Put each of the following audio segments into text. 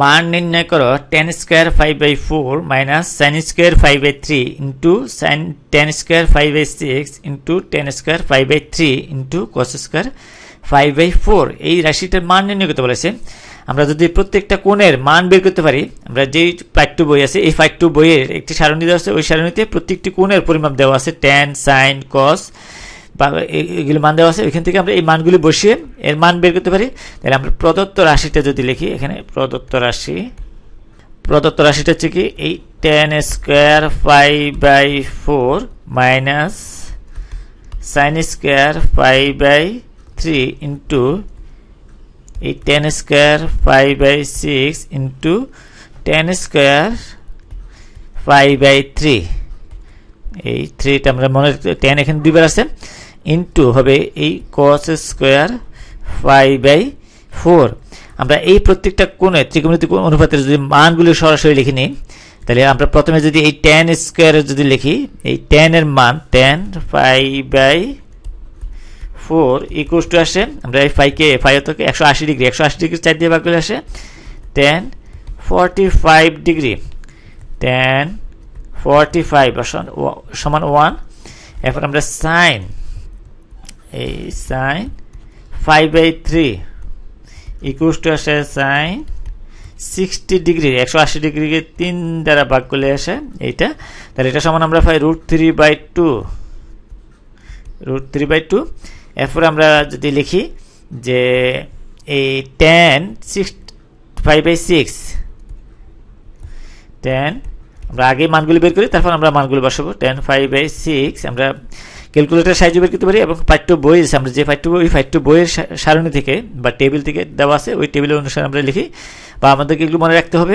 মান নির্ণয় করো tan square five by four minus sine square five by three into sine tan square five by six into tan square five by three into cos square five by four এই রাশিটার মান নির্ণয় করতে বলেছে। আমরা যদি প্রত্যেকটা কোণের মান বের করতে পারি, আমরা যেই পাঠ্য বই আছে, এই পাঠ্য বইয়ের একটি সারণী দেওয়া আছে, ওই সারণীতে প্রত্যেকটি কোণের পরিমাপ দেওয়া আছে টেন সাইন কস এগুলো মান দেওয়া আছে, এখান থেকে আমরা এই মানগুলি বসিয়ে এর মান বের করতে পারি। তাহলে আমরা প্রদত্ত রাশিটা যদি লিখি, এখানে প্রদত্ত রাশি, প্রদত্ত রাশিটা হচ্ছে কি, এই tan square five by four minus sine square five by three into এই tan square five by six into tan square five by three এই থ্রিটা আমরা মনে টেন এখানে দুইবার আছে। ইন্টু হবে এই cos square five by four আমরা এই প্রত্যেকটা কোণে ত্রিকোণমিতিক অনুপাতের যদি মানগুলি সরাসরি লিখে নিই, তাহলে আমরা প্রথমে যদি এই টেন স্কোয়ারের যদি লিখি, এই টেনের মান tan five by four equals to আসে, আমরা এই ফাইভকে ফাইভ থেকে একশো আশি ডিগ্রি একশো আশি ডিগ্রি চার দিয়ে ভাগ করে আসে tan forty five degree tan forty five সমান ওয়ান এরপর আমরা সাইন এই sine five by three equals to আসে সাইন সিক্সটি ডিগ্রি, একশো আশি ডিগ্রিকে তিন দ্বারা ভাগ করলে আসে এইটা। তাহলে এটা সমান আমরা পাই root three by two root three by two এরপর আমরা যদি লিখি যে এই tan six five by six tan আমরা আগে মানগুলি বের করি, তারপর আমরা মানগুলি বসাবো। টেন ফাইভ বাই সিক্স আমরা ক্যালকুলেটার সাহায্য বের করতে পারি এবং পাঠ্য বই আছে আমরা যে পাঠ্য বই পাঠ্য বইয়ের সারণী থেকে বা টেবিল থেকে দেওয়া আছে, ওই টেবিলের অনুসারে আমরা লিখি বা আমাদেরকে এগুলো মনে রাখতে হবে।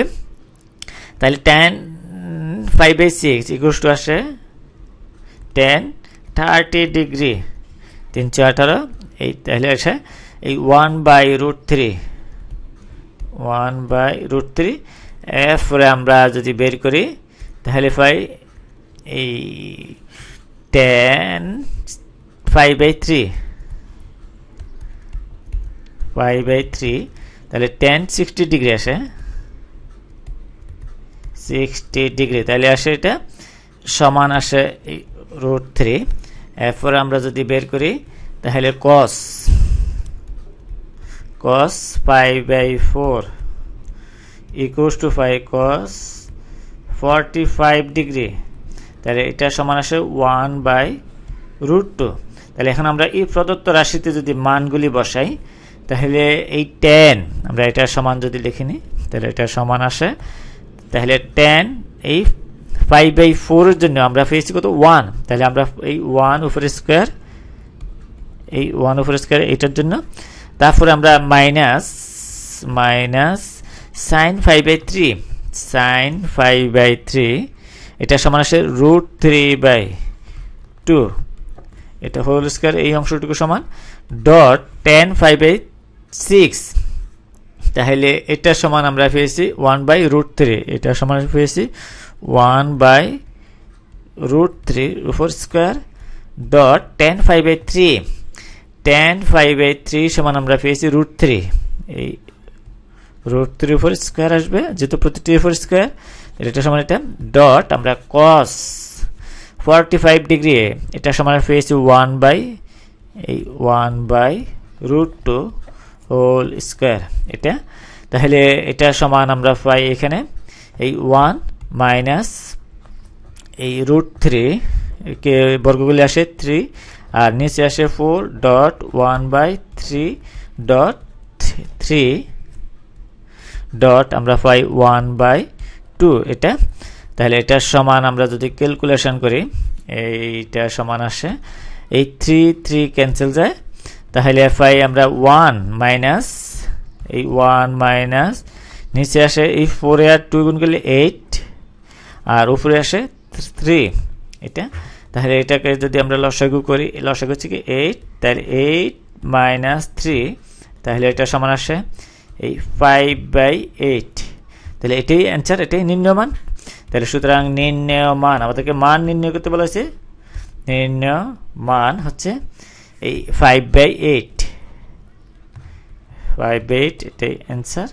তাহলে tan five by six equals to আসে টেন থার্টি ডিগ্রি তিনশো আঠারো, এই তাহলে আসে এই one by root three one by root three এরপরে আমরা যদি বের করি, তাহলে পাই এই tan five by three five by three তাহলে টেন সিক্সটি ডিগ্রি আসে। সিক্সটি ডিগ্রি তাহলে আসে এটা। সমান আসে রুট থ্রি এরপর আমরা যদি বের করি, তাহলে cos cos five by four equals to five cos forty five degree তাহলে এটা সমান আসে ওয়ান বাই রুট টু। তাহলে এখন আমরা এই প্রদত্ত রাশিতে যদি মানগুলি বসাই, তাহলে এই টেন, আমরা এটা সমান যদি লিখে নিই, তাহলে এটা সমান আসে, তাহলে টেন এই ফাইভ বাই ফোরের জন্য আমরা পেয়েছি কত? ওয়ান তাহলে আমরা এই ওয়ান উপর স্কোয়ার এই ওয়ান উপর স্কোয়ার এইটার জন্য। তারপরে আমরা minus minus sine five by three sine five by three এটা সমান আসে রুট থ্রি বাই টু এটা হোল স্কোয়ার এই অংশটুকু সমান dot tan five by six তাহলে এটা সমান আমরা পেয়েছি ওয়ান বাই রুট থ্রি এটা সমান পেয়েছি ওয়ান বাই রুট থ্রি উপর square dot tan five by three tan five by three সমান আমরা পেয়েছি রুট থ্রি এই রুট থ্রি উপর স্কোয়ার আসবে, যেহেতু প্রতিটি উপর স্কোয়ার এটা সমান এটা ডট আমরা কস ফর্টি ফাইভ ডিগ্রি এটা সমান পেয়েছি ওয়ান বাই এই one by root two whole square এটা? তাহলে এটা সমান আমরা পাই এখানে এই ওয়ান মাইনাস এই রুট থ্রি কে বর্গগুলি আসে থ্রি আর নিচে আসে four dot one by three dot three dot আমরা পাই ওয়ান বাই টু এটা, তাহলে এটার সমান আমরা যদি ক্যালকুলেশন করি, এইটা সমান আসে, এই থ্রি থ্রি ক্যান্সেল যায়, তাহলে পাই আমরা ওয়ান মাইনাস এই ওয়ান মাইনাস নিচে আসে, এই ফোরে আর টু গুণ করলে এইট আর উপরে আসে থ্রি এটা, তাহলে এটাকে যদি আমরা লসাগু করি, লসাগু হচ্ছে কি এইট তাহলে এইট মাইনাস থ্রি তাহলে এটা সমান আসে, এই ফাইভ বাই এইট তাহলে এটাই অ্যান্সার এটাই নির্ণয় মান তাহলে সুতরাং নির্ণয় মান আমাদেরকে মান নির্ণয় করতে বলা হয়েছে। নির্ণয় মান হচ্ছে এই five by eight five by eight এটাই অ্যান্সার